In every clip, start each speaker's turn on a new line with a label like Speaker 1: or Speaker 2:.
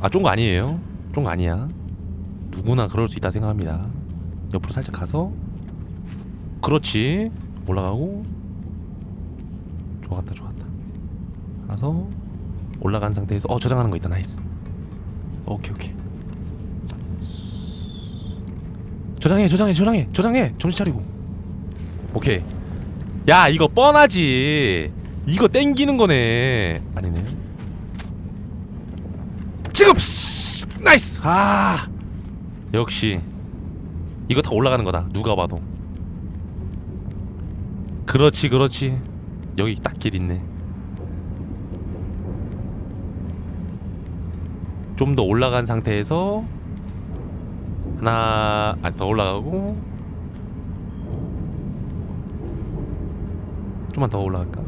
Speaker 1: 아 쫀거 아니에요? 쫀거 아니야. 누구나 그럴 수 있다 생각합니다. 옆으로 살짝 가서. 그렇지. 올라가고. 좋았다 좋았다. 가서 올라간 상태에서 어 저장하는 거 있다. 나이스. 오케이 오케이. 저장해 저장해 저장해 저장해. 정신 차리고. 오케이. 야 이거 뻔하지. 이거 땡기는 거네. 아니네 지금! 스- 나이스! 아. 역시 이거 다 올라가는 거다. 누가 봐도. 그렇지 그렇지. 여기 딱 길 있네. 좀 더 올라간 상태에서 하나 아, 더 올라가고. 좀만 더 올라갈까?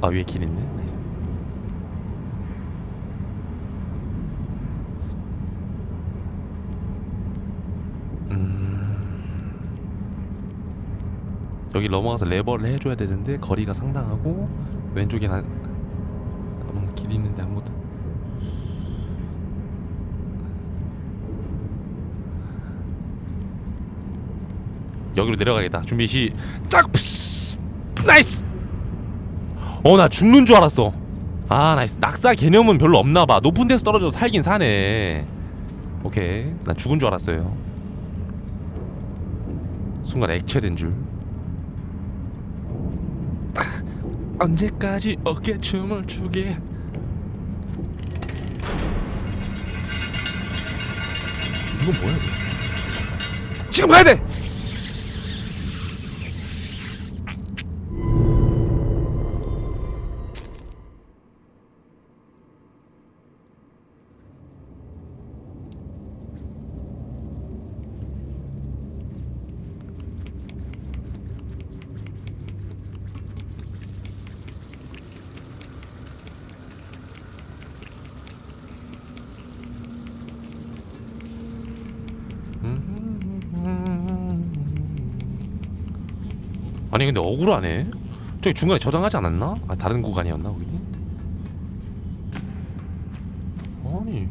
Speaker 1: 아 위에 길 있네. 나이스 음 여기 넘어가서 레버를 해줘야 되는데 거리가 상당하고 왼쪽에 한 아무 길이 있는데 아무것도 여기로 내려가겠다. 준비 푸스! 나이스! 어 나 죽는 줄 알았어. 아 나이스. 낙사 개념은 별로 없나봐. 높은 데서 떨어져서 살긴 사네. 오케이. 난 죽은 줄 알았어요. 순간 액체된 줄 언제까지 어깨춤을 추게 이건 뭐야? 지금 가야 돼 아니 근데 억울하네. 저기 중간에 저장하지 않았나? 아 다른 구간이었나 거기? 아니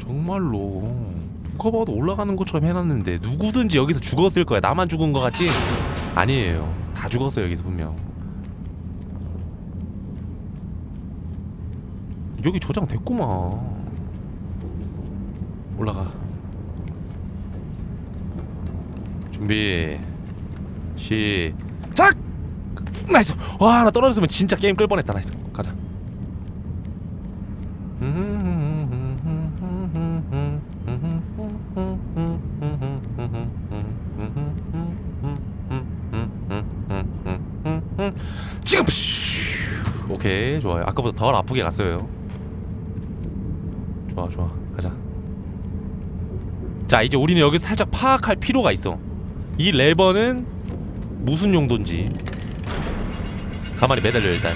Speaker 1: 정말로. 누가 봐도 올라가는 것처럼 해놨는데 누구든지 여기서 죽었을 거야. 나만 죽은 거 같지? 아니에요. 다 죽었어 여기서 분명. 여기 저장됐구만. 올라가. 준비 시작! 나이스! 와 나 떨어졌으면 진짜 게임 끌 뻔했다. 나이스. 가자. 지금! 슈. 오케이 좋아요. 아까보다 덜 아프게 갔어요. 좋아 좋아. 가자. 자 이제 우리는 여기서 살짝 파악할 필요가 있어. 이 레버는 무슨 용도인지. 가만히 매달려 일단.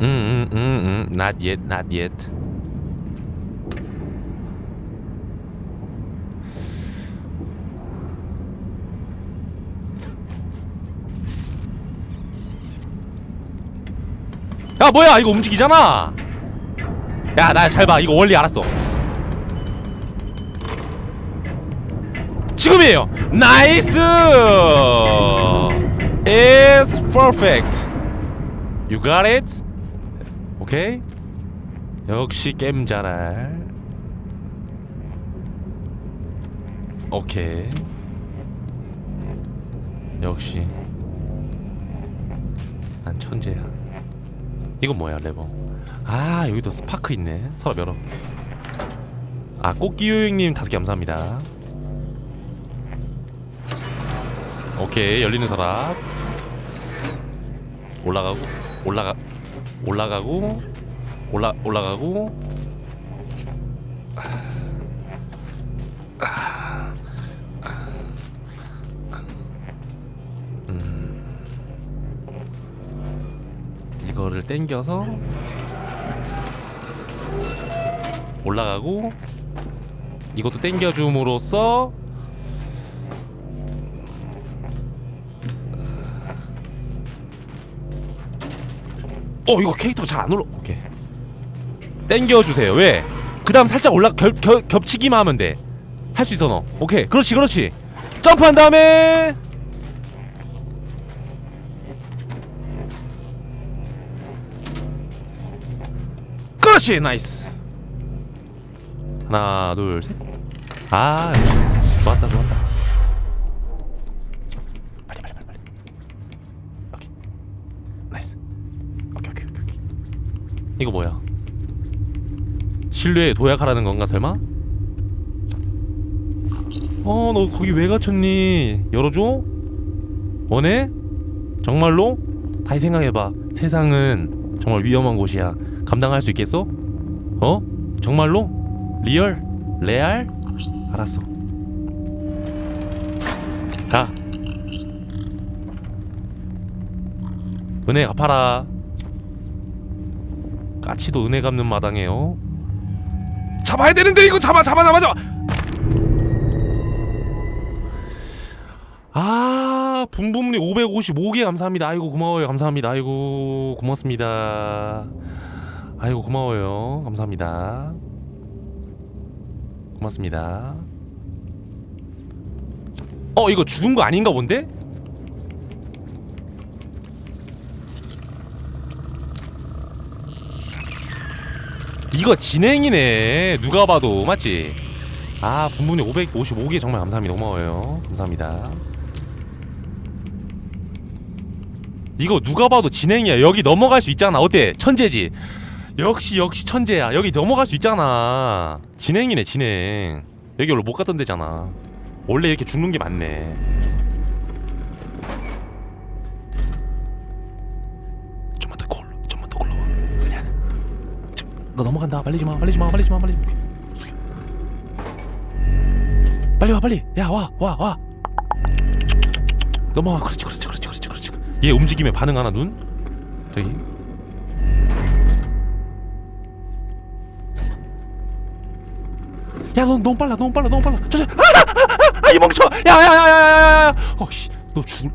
Speaker 1: 음음음 음. 음, 음, not yet not yet. 야 뭐야? 이거 움직이잖아. 야 나 잘 봐. 이거 원리 알았어 지금이에요. 나이스! It's perfect. You got it? 오케이 역시 게임 잘할. 오케이 역시. 난 천재야. 이건 뭐야 레버? 아 여기도 스파크 있네. 서랍 열어. 아 꽃기요행님 다섯 개 감사합니다 오케이 열리는 서랍 올라가고 올라가 올라가고 올라 올라가고 음. 이거를 당겨서 올라가고 이것도 당겨줌으로써 어 이거 캐릭터가 잘 안 올라 오케이. 땡겨주세요. 왜? 그 다음 살짝 올라 겹, 겹, 겹치기만 하면 돼할 수 있어 너. 오케이. 그렇지 그렇지. 점프한 다음에. 그렇지 나이스. 하나 둘셋아 좋았다 좋았다 빨리 빨리 빨리 빨리 오케이 나이스 오케이 오케이 오케이 오케이. 이거 뭐야 신뢰에 도약하라는 건가 설마? 어 너 거기 왜 갇혔니 열어줘? 원해? 정말로? 다시 생각해봐 세상은 정말 위험한 곳이야 감당할 수 있겠어? 어? 정말로? 리얼? 레알? 알았어 가 은혜 갚아라 까치도 은혜 갚는 마당에요. 잡아야 되는데 이거 잡아 잡아 잡아 잡아. 아 분분리 555개 감사합니다. 아이고 고마워요. 감사합니다. 아이고 고맙습니다. 아이고 고마워요. 감사합니다. 고맙습니다. 어 이거 죽은 거 아닌가 본데? 이거 진행이네. 누가 봐도 맞지? 아 분분히 555개 정말 감사합니다. 고마워요. 감사합니다. 이거 누가 봐도 진행이야. 여기 넘어갈 수 있잖아. 어때? 천재지? 역시 역시 천재야. 여기 넘어갈 수 있잖아. 진행이네 진행. 여기 원래 못 갔던 데잖아. 원래 이렇게 죽는 게 많네 너 넘어간다 말리지 마 말리지 마 말리지 마 말리지 마 숙여 빨리 와 빨리 야 와 와 와 넘어와 그렇지 그렇지 그렇지 그렇지 그렇지 얘 움직임에 반응하나 눈 저기 야, 너 너무 빨라, 너무 빨라, 너무 빨라. 저, 저, 아, 아, 아, 아, 이 멍청. 야, 야, 야, 야, 야, 야. 어, 씨, 너 죽을.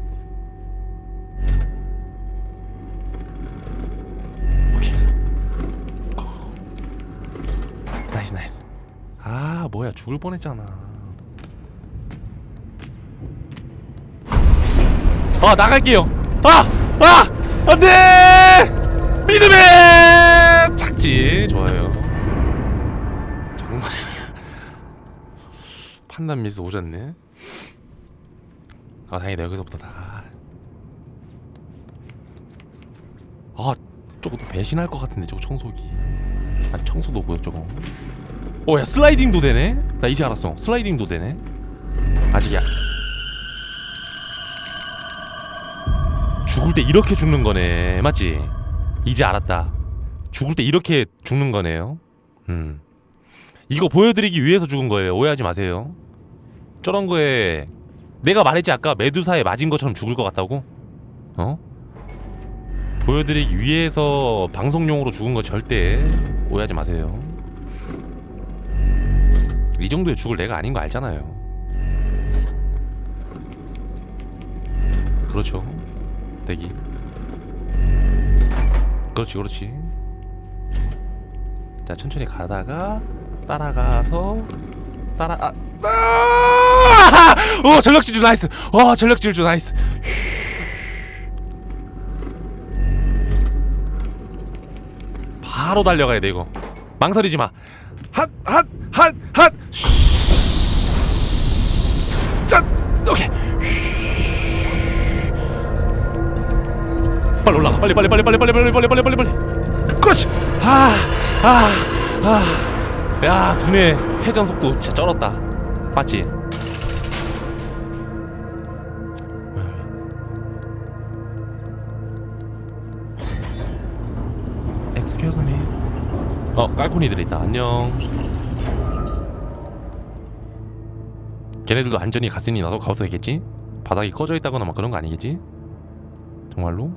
Speaker 1: 나이스. 아, 뭐야, 죽을 뻔했잖아. 아, 나갈게요. 아, 아, 안돼. 믿음의 착지 좋아요. 정말. 판단 미스 오졌네. 아 다행이다 여기서부터 다. 아 저거 또 배신할 것 같은데 저거 청소기. 아니 청소도 뭐야 저거. 어야 슬라이딩도 되네. 나 이제 알았어. 슬라이딩도 되네. 아직이야. 죽을 때 이렇게 죽는 거네. 맞지? 이제 알았다. 죽을 때 이렇게 죽는 거네요. 음. 이거 보여드리기 위해서 죽은 거예요. 오해하지 마세요. 저런 거에 내가 말했지 아까 메두사에 맞은 것처럼 죽을 것 같다고? 어? 보여드리기 위해서 방송용으로 죽은 거 절대 오해하지 마세요. 이 정도의 죽을 내가 아닌 거 알잖아요. 그렇죠. 대기. 그렇지, 그렇지. 자, 천천히 가다가 따라가서 따라 아, 아! 오 전력 질주 나이스. 와 전력 질주 나이스. 바로 달려가야 돼 이거. 망설이지 마. 핫핫핫핫 빨리 올라가. 빨리 빨리 빨리 빨리 빨리 빨리 빨리 빨리 빨리 빨리. 그렇지. 아. 아. 아. 야, 두뇌 회전 속도 진짜 쩔었다. 맞지? 미. 어, 깔코니들 있다. 안녕. 걔네들도 안전히 갔으니 나도 가도 되겠지? 바닥이 꺼져 있다거나 막 그런 거 아니겠지? 정말로?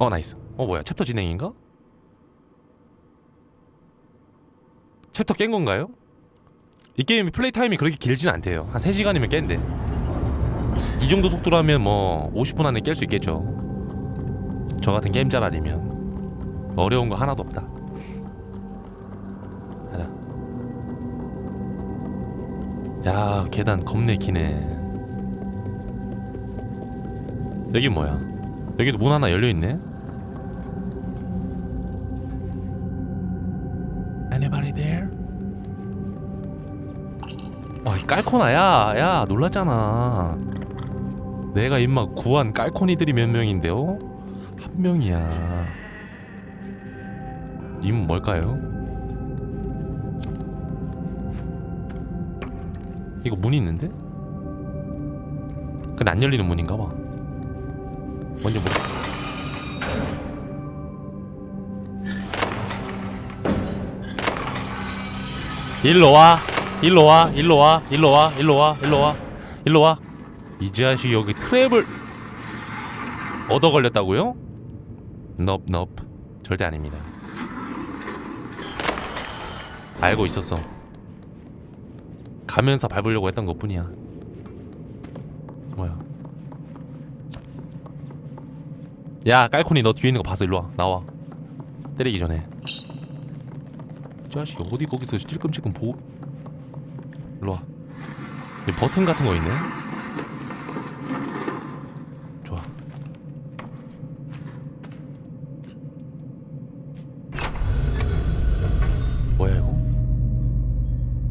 Speaker 1: 어, 나이스. 어, 뭐야? 챕터 진행인가? 챕터 깬 건가요? 이 게임이 플레이 타임이 그렇게 길진 않대요. 한 3시간이면 깬대. 이 정도 속도라면 뭐 50분 안에 깰 수 있겠죠. 저 같은 게임잘 아니면 어려운 거 하나도 없다. 가자. 야 계단 겁내 기네. 여기 뭐야? 여기도 문 하나 열려 있네. Anybody there? 와, 이 깔코나야, 야 놀랐잖아. 내가 임마 구한 깔코니들이 몇 명인데요? 한 명이야. 님 뭘까요? 이거 문이 있는데? 근데 안 열리는 문인가 봐. 먼저 뭐? 일로 와, 일로 와, 일로 와, 일로 와, 일로 와, 일로 와, 일로 와. 이 자식 여기 트랩을 얻어 걸렸다고요? 넙넙 절대 아닙니다. 알고 있었어. 가면서 밟으려고 했던 것 뿐이야. 뭐야? 야 깔코니 너 뒤에 있는 거 봤어 일로 와 나와 때리기 전에 이 자식이 어디 거기서 찔끔찔끔 보고 일로 와 여기 버튼 같은 거 있네 좋아 뭐야 이거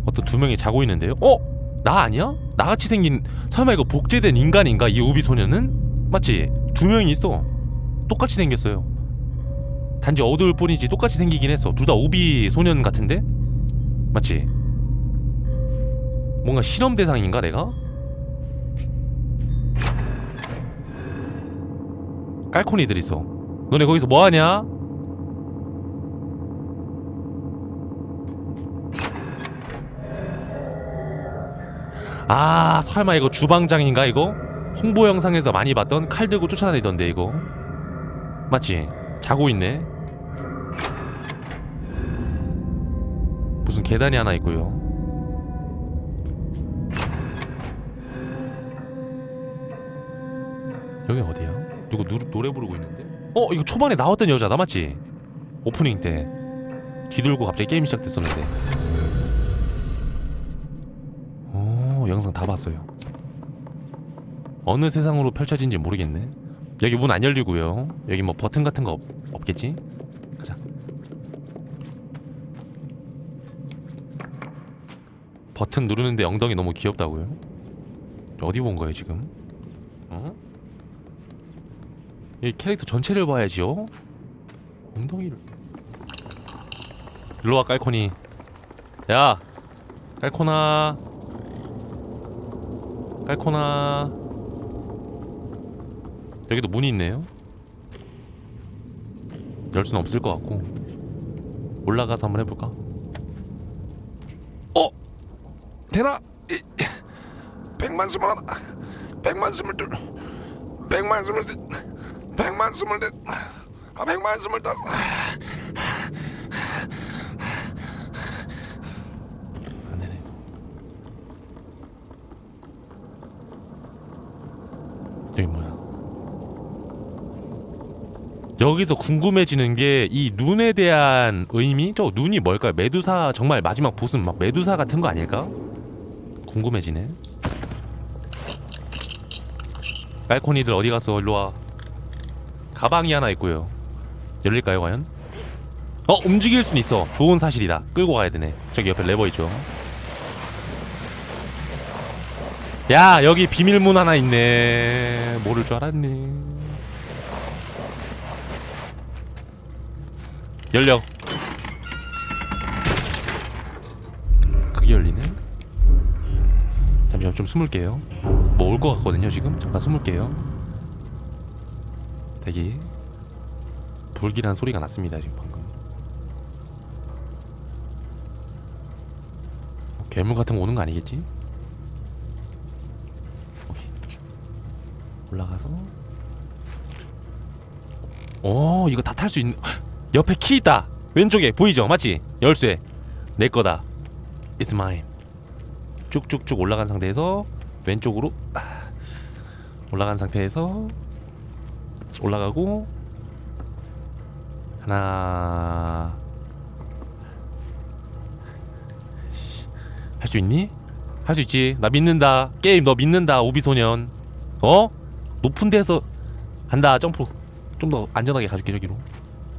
Speaker 1: 어떤 두 명이 자고 있는데요 어? 나 아니야? 나같이 생긴 설마 이거 복제된 인간인가 이 우비 소녀는? 맞지? 두 명이 있어 똑같이 생겼어요. 단지 어두울 뿐이지 똑같이 생기긴 했어. 둘 다 오비 소년 같은데? 맞지? 뭔가 실험 대상인가 내가? 깔코니들 있어. 너네 거기서 뭐 하냐? 아 설마 이거 주방장인가 이거? 홍보 영상에서 많이 봤던 칼 들고 쫓아다니던데 이거 맞지? 자고 있네 무슨 계단이 하나 있고요 여기 어디야? 누구 누, 노래 부르고 있는데? 어 이거 초반에 나왔던 여자다 맞지? 오프닝 때 뒤돌고 갑자기 게임 시작됐었는데 오 영상 다 봤어요 어느 세상으로 펼쳐진지 모르겠네. 여기 문 안 열리고요. 여기 뭐 버튼 같은 거 없, 없겠지? 가자. 버튼 누르는데 엉덩이 너무 귀엽다고요? 어디 본 거예요 지금? 어? 이 캐릭터 전체를 봐야지요. 엉덩이를. 일로 와 깔코니. 야, 깔코나. 깔코나. 여기도 문이 있네요. 열 수는 없을 것 같고 올라가서 한번 해볼까? 어, 되나? 이, 백만 스물 하나, 백만 스물 둘, 백만 스물 셋, 백만 스물 넷, 아 백만 스물 다섯. 안 되네. 여기 뭐야? 여기서 궁금해지는 게 이 눈에 대한 의미? 저 눈이 뭘까요? 메두사 정말 마지막 보스는 막 메두사 같은 거 아닐까? 궁금해지네. 깔코니들 어디 갔어? 일로 와. 가방이 하나 있고요. 열릴까요, 과연? 어, 움직일 순 있어. 좋은 사실이다. 끌고 가야 되네. 저기 옆에 레버 있죠. 야, 여기 비밀문 하나 있네. 모를 줄 알았네. 열려. 그게 열리네. 잠시만 좀 숨을게요. 뭐 올 것 같거든요 지금. 잠깐 숨을게요. 대기. 불길한 소리가 났습니다 지금 방금. 뭐 괴물 같은 거 오는 거 아니겠지? 오케이. 올라가서. 오 이거 다 탈 수 있는. 옆에 키 있다. 왼쪽에 보이죠? 맞지? 열쇠. 내 거다. It's mine. 쭉쭉쭉 올라간 상태에서 왼쪽으로 아, 올라간 상태에서 올라가고 하나 할 수 있니? 할 수 있지 나 믿는다 게임 너 믿는다 오비 소년 어? 높은 데서 간다 점프로 좀더 안전하게 가줄게 저기로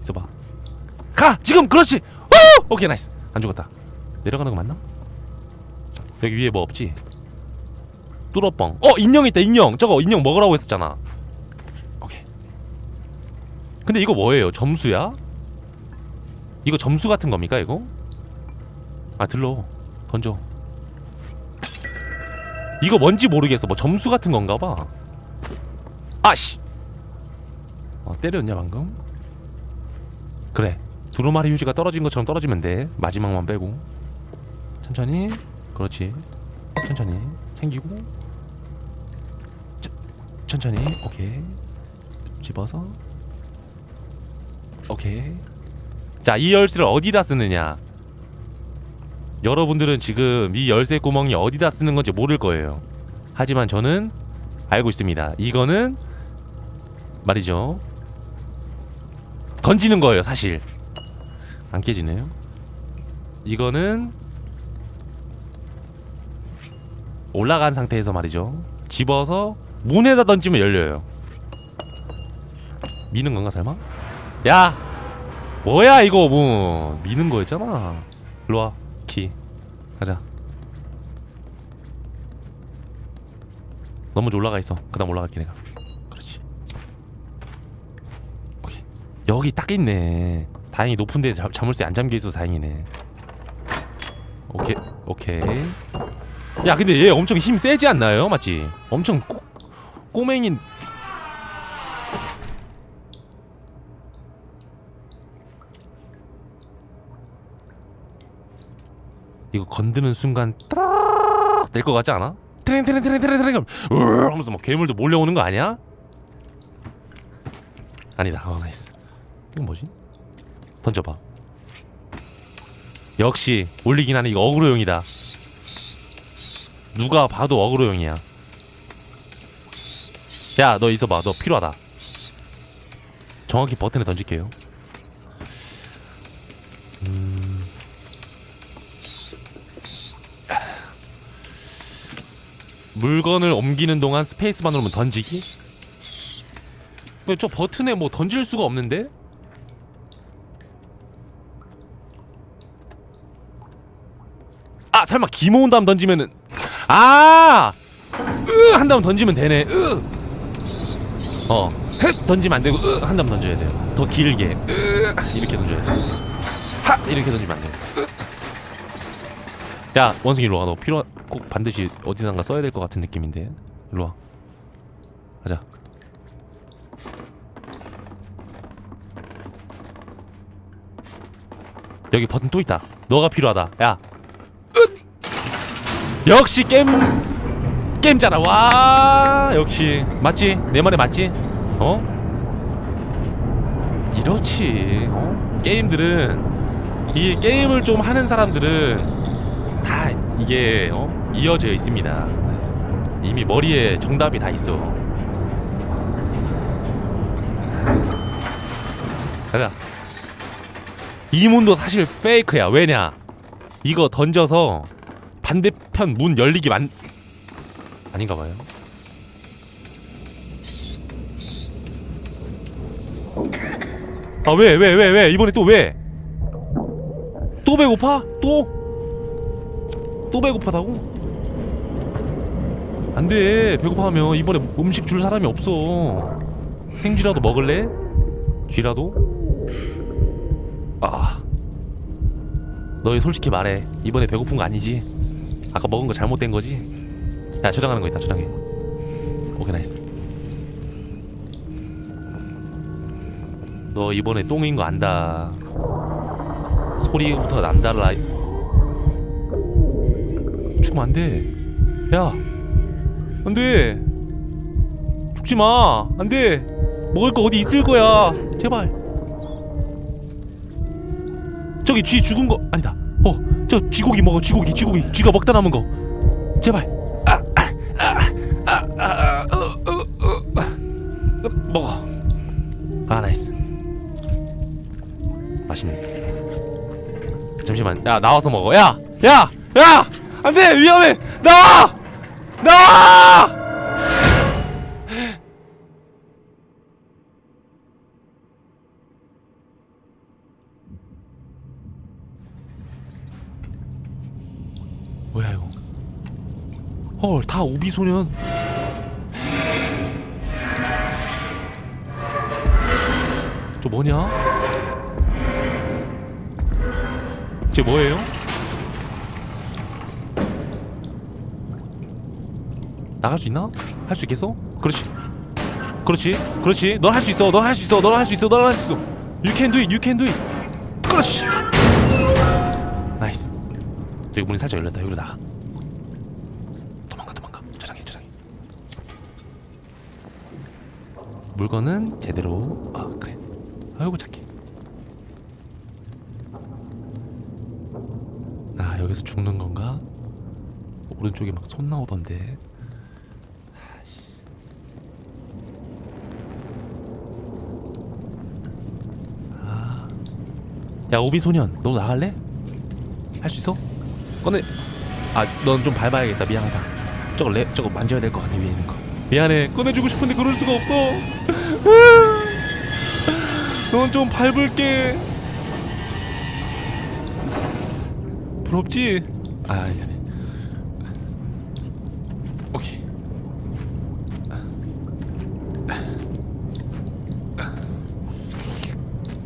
Speaker 1: 있어봐 가! 지금 그렇지! 오! 오케이 나이스. 안 죽었다. 내려가는 거 맞나? 여기 위에 뭐 없지? 뚜러뻥. 어 인형 있다 인형. 저거 인형 먹으라고 했었잖아. 오케이. 근데 이거 뭐예요? 점수야? 이거 점수 같은 겁니까 이거? 아 들러. 던져. 이거 뭔지 모르겠어. 뭐 점수 같은 건가 봐. 아씨! 어 때렸냐 방금? 그래 두루마리 휴지가 떨어진 것처럼 떨어지면 돼. 마지막만 빼고. 천천히. 그렇지. 천천히. 챙기고. 천- 천천히. 오케이. 집어서. 오케이. 자 이 열쇠를 어디다 쓰느냐? 여러분들은 지금 이 열쇠 구멍이 어디다 쓰는 건지 모를 거예요. 하지만 저는 알고 있습니다. 이거는 말이죠. 던지는 거예요 사실 안 깨지네요. 이거는 올라간 상태에서 말이죠. 집어서 문에다 던지면 열려요. 미는 건가 설마? 야! 뭐야 이거! 문 미는 거였잖아. 일로와 키. 가자. 너무 먼저 올라가 있어. 그 다음 올라갈게 내가. 그렇지. 오케이. 여기 딱 있네 다행히 높은 데 자- 자물쇠 안 잠겨 있어서 다행이네. 오케이 오케이. 야 근데 얘 엄청 힘 세지 않나요? 맞지? 엄청 꼬, 꼬맹인 이거 건드는 순간 낼것 같지 않아? 트랭 트랭 트랭 트랭 트랭 으 하면서 막 괴물도 몰려오는 거 아니야? 아니다. 어 나이스. 이건 뭐지? 던져봐. 역시 올리긴 하네 이거 어그로용이다. 누가 봐도 어그로용이야. 야 너 있어봐. 너 필요하다. 정확히 버튼에 던질게요. 음... 물건을 옮기는 동안 스페이스만 누르면 던지기? 저 버튼에 뭐 던질 수가 없는데? 아 설마 기 모은 다음 던지면은 아! 으! 한 다음 던지면 되네 으! 어 흑! 던지면 안 되고 으! 한 다음 던져야 돼요 더 길게 으! 이렇게 던져야 돼 하! 이렇게 던지면 안 돼. 야 원숭이 일로 와 너 필요 꼭 반드시 어디선가 써야 될 것 같은 느낌인데 일로 와 가자 여기 버튼 또 있다 너가 필요하다 야 으! 역시 게임 게임잖아 와 역시 맞지 내 말에 맞지 어 이렇지 어 게임들은 이 게임을 좀 하는 사람들은 다 이게 어? 이어져 있습니다. 네. 이미 머리에 정답이 다 있어. 가자. 이 문도 사실 페이크야. 왜냐? 이거 던져서 반대편 문 열리기 만 아닌가 봐요. 아 왜 왜 왜 왜 이번에 또 왜? 또 배고파? 또? 또 배고파다고? 안돼 배고파하면 이번에 음식 줄 사람이 없어 생쥐라도 먹을래? 쥐라도? 아 너희 솔직히 말해 이번에 배고픈 거 아니지? 아까 먹은 거 잘못된 거지? 야 저장하는 거 있다 저장해. 오케이 나이스. 너 이번에 똥인 거 안다. 소리부터 남달라. 죽으면 안돼. 야 안돼. 죽지 마. 안돼. 먹을 거 어디 있을 거야. 제발. 저기 쥐 죽은 거 아니다. 어 저 쥐고기 먹어 쥐고기 쥐고기 쥐가 먹다 남은 거 제발 아 아 아 아 아 어, 어, 어, 어. 먹어 아 나이스 맛있는. 잠시만. 야 나와서 먹어. 야, 야, 야! 안돼 위험해. 나와, 나와! 헐, 다 오비 소년. 저 뭐냐? 쟤 뭐예요? 나갈 수 있나? 할 수 있겠어? 그렇지. 그렇지. 그렇지. 넌 할 수 있어. 넌 할 수 있어. 넌 할 수 있어. 넌 할 수 있어. You can do it. You can do it. 그렇지. 나이스. 저기 문이 살짝 열렸다. 여기로 나가. 도망가 도망가. 저장해 저장해. 물건은 제대로. 아 그래. 아이고 착해. 아 여기서 죽는 건가? 오른쪽에 막 손 나오던데. 아. 야 오비 소년, 너 나갈래? 할 수 있어? 꺼내. 아, 넌 좀 밟아야겠다. 미안하다. 저거 레, 저거 만져야 될 것 같아 위에 있는 거. 미안해. 꺼내주고 싶은데 그럴 수가 없어. 넌 좀 밟을게. 부럽지? 아, 미안해. 오케이.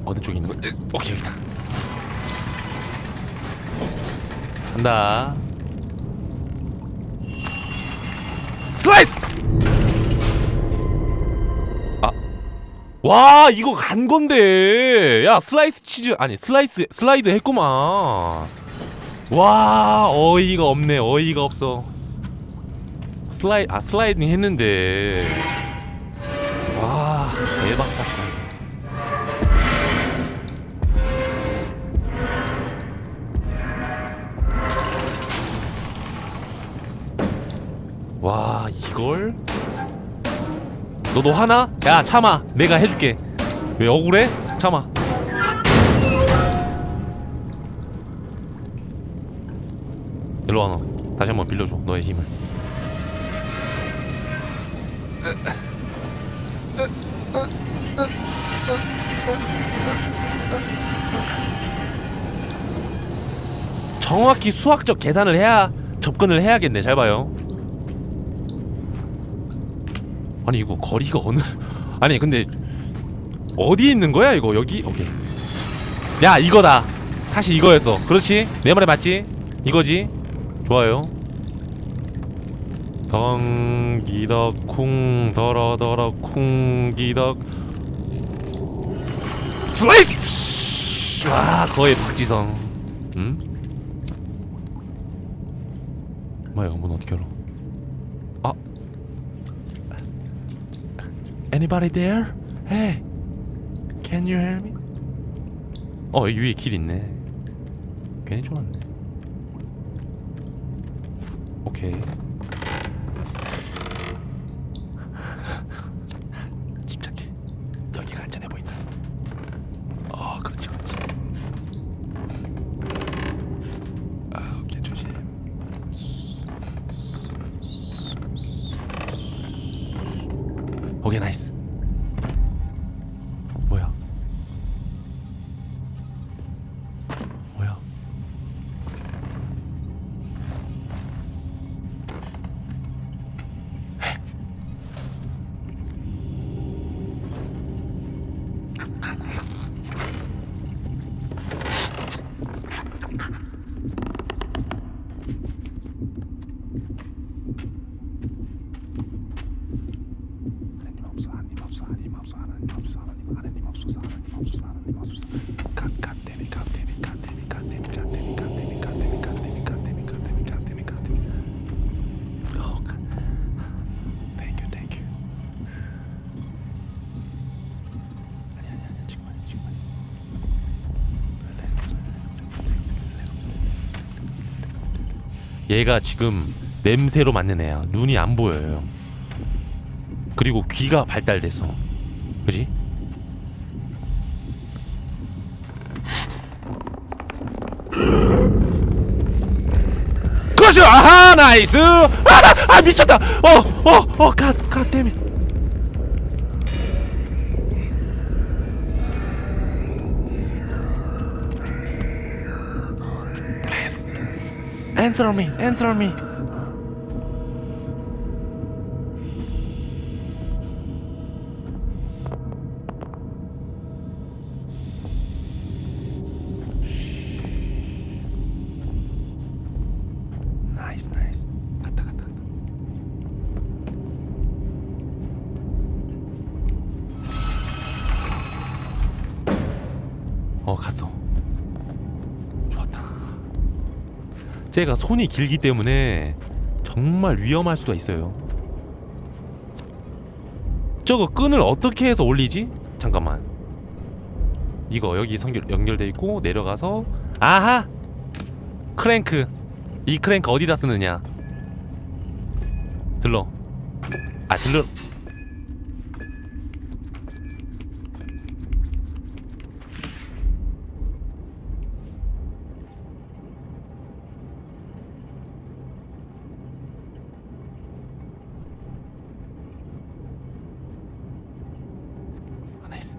Speaker 1: 어느 쪽에 있는 거? 으, 오케이 여기다. 간다. 슬라이스! 와, 이거 간 건데. 야, 슬라이스 치즈 아니, 슬라이스 슬라이드 했구만. 와, 어이가 없네. 어이가 없어. 슬라이 아, 슬라이딩 했는데. 와, 대박 사건. 너도 하나? 야 참아. 내가 해줄게. 왜 억울해? 참아. 일로 와 너 다시 한번 빌려줘 너의 힘을. 정확히 수학적 계산을 해야 접근을 해야겠네. 잘 봐요 아니 이거 거리가 어느 아니 근데 어디 있는 거야 이거? 여기? 오케이. 야 이거다. 사실 이거였어. 그렇지? 내 말에 맞지? 이거지? 좋아요. 덩기덕 쿵 더러더러 쿵기덕. 슬라이스! 와 거의 박지성. 음? 뭐야 문 어떻게 열어? 아 Anybody there? Hey, can you hear me? 어 위에 길 있네. 괜히 쫄았네. 오케이. 어 얘가 지금 냄새로 맞는 애야. 눈이 안 보여요. 그리고 귀가 발달돼서. 그지? 그렇죠! 아하! 나이스! 아! 아! 미쳤다! 어! 어! 어! 갓! 갓! 데미 Please! 쟤가 손이 길기 때문에 정말 위험할 수가 있어요. 저거 끈을 어떻게 해서 올리지? 잠깐만. 이거 여기 연결, 연결돼 있고 내려가서 아하! 크랭크. 이 크랭크 어디다 쓰느냐? 들러. 아 들러 아, 나이스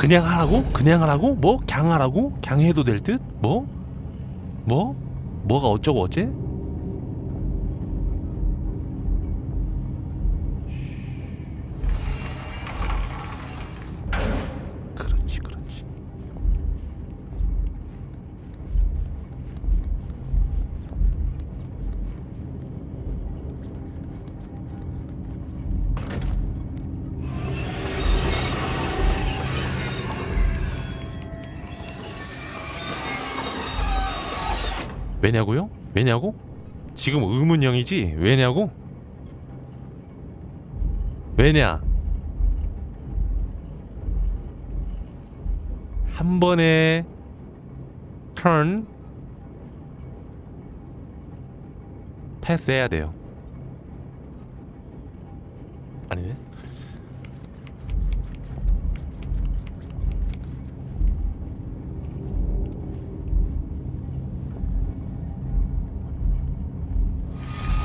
Speaker 1: 그냥 하라고? 그냥 하라고? 뭐? 갱 하라고? 갱 해도 될 듯? 뭐? 뭐? 뭐가 어쩌고 어째? 왜냐고요? 왜냐고? 지금 의문형이지? 왜냐고? 왜냐? 한 번에 turn 패스해야 돼요. 아니네.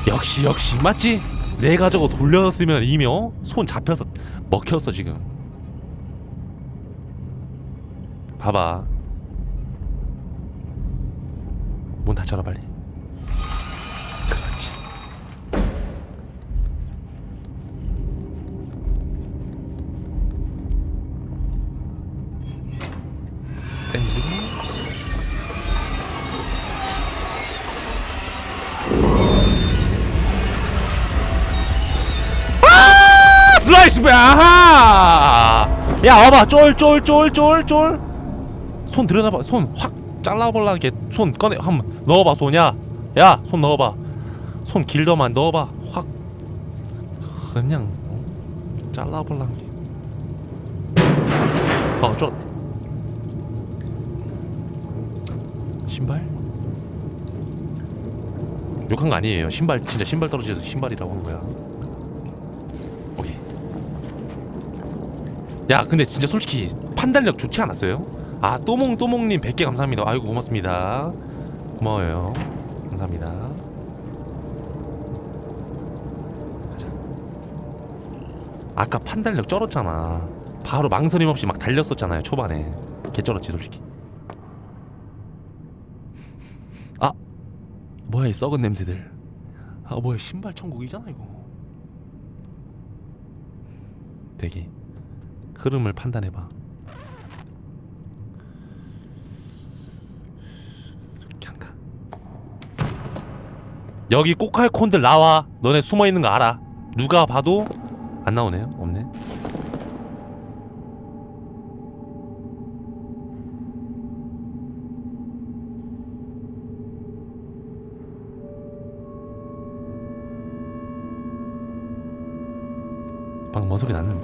Speaker 1: 역시 역시 맞지? 내가 저거 돌렸으면 이미 어? 손 잡혀서 먹혔어 지금. 봐봐. 문 닫혀라 빨리. 야 와봐. 쫄쫄쫄쫄쫄. 손 들여놔봐. 손 확 잘라볼라게 손 꺼내. 한번. 넣어봐 손야. 야 손 넣어봐. 손 길더만 넣어봐. 확. 그냥 어? 잘라볼라게. 어저 신발? 욕한 거 아니에요. 신발 진짜 신발 떨어져서 신발이라고 한 거야 야, 근데 진짜 솔직히 판단력 좋지 않았어요? 아, 또몽 또몽님 100개 감사합니다. 아이고 고맙습니다. 고마워요. 감사합니다. 가자. 아까 판단력 쩔었잖아. 바로 망설임 없이 막 달렸었잖아요. 초반에 개 쩔었지 솔직히. 아, 뭐야 이 썩은 냄새들. 아, 뭐야 신발 천국이잖아 이거. 대기 흐름을 판단해봐. 여기 꼬칼콘들 나와. 너네 숨어 있는 거 알아? 누가 봐도 안 나오네요 없네. 방금 뭔 소리 났는데